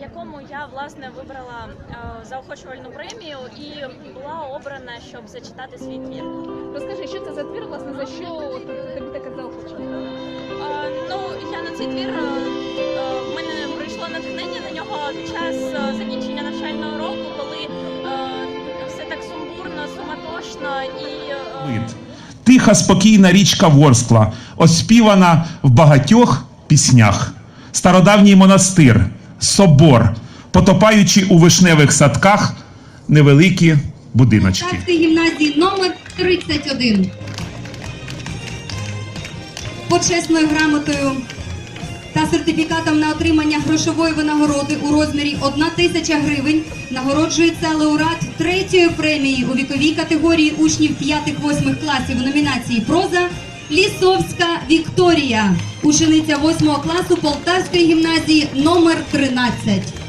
якому я власне вибрала е, заохочувальну премію і була обрана, щоб зачитати свій твір. Розкажи, що це за твір, власне, за що тобі таке заохочення? Е, Ну, я на цей твір е, в мене прийшло натхнення на нього під час закінчення навчального року, коли все так сумбурно, суматошно і Тиха, спокійна річка Ворскла, оспівана в багатьох піснях. Стародавній монастир, собор, потопаючи у вишневих садках невеликі будиночки. Гімназії номер 31. Почесною грамотою та сертифікатом на отримання грошової винагороди у розмірі 1 тисяча гривень нагороджується лауреат третьої премії у віковій категорії учнів 5-8 класів у номінації Проза Лісовська Вікторія, учениця 8 класу Полтавської гімназії номер 13.